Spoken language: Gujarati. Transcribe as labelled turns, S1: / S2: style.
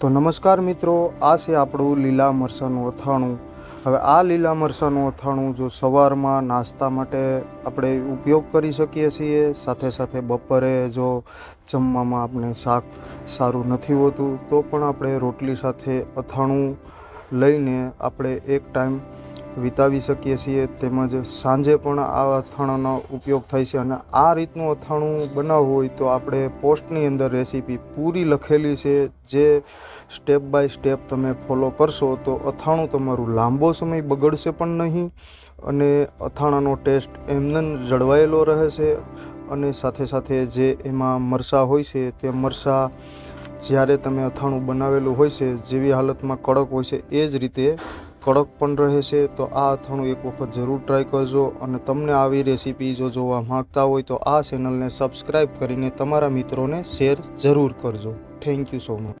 S1: તો નમસ્કાર મિત્રો, આ છે આપણું લીલા મરસાનું અથાણું. હવે આ લીલા મરસાનું અથાણું જો સવારમાં નાસ્તા માટે આપણે ઉપયોગ કરી શકીએ છીએ, સાથે સાથે બપોરે જો જમવામાં આપણે શાક સારું નથી હોતું, તો પણ આપણે રોટલી સાથે અથાણું લઈને આપણે એક ટાઈમ વિતાવી શકીએ છીએ તેમજ સાંજે પણ આ અથાણાનો ઉપયોગ થાય છે અને આ રીતનું અથાણું બનાવવું હોય તો આપણે પોસ્ટની અંદર રેસીપી પૂરી લખેલી છે જે સ્ટેપ બાય સ્ટેપ તમે ફોલો કરશો તો અથાણું તમારું લાંબો સમય બગડશે પણ નહીં અને અથાણાનો ટેસ્ટ એમને જળવાયેલો રહેશે અને સાથે સાથે જે એમાં મરસા હોય છે તે મરસા જ્યારે તમે અથાણું બનાવેલું હોય છે જેવી હાલતમાં કડક હોય છે એ જ રીતે કડક પણ રહે છે તો આ અથાણું એક વખત જરૂર ટ્રાય કરજો અને તમને આવી રેસીપી જો જોવા માંગતા હોય તો આ ચેનલને સબસ્ક્રાઈબ કરીને તમારા મિત્રોને શેર જરૂર કરજો. Thank you so much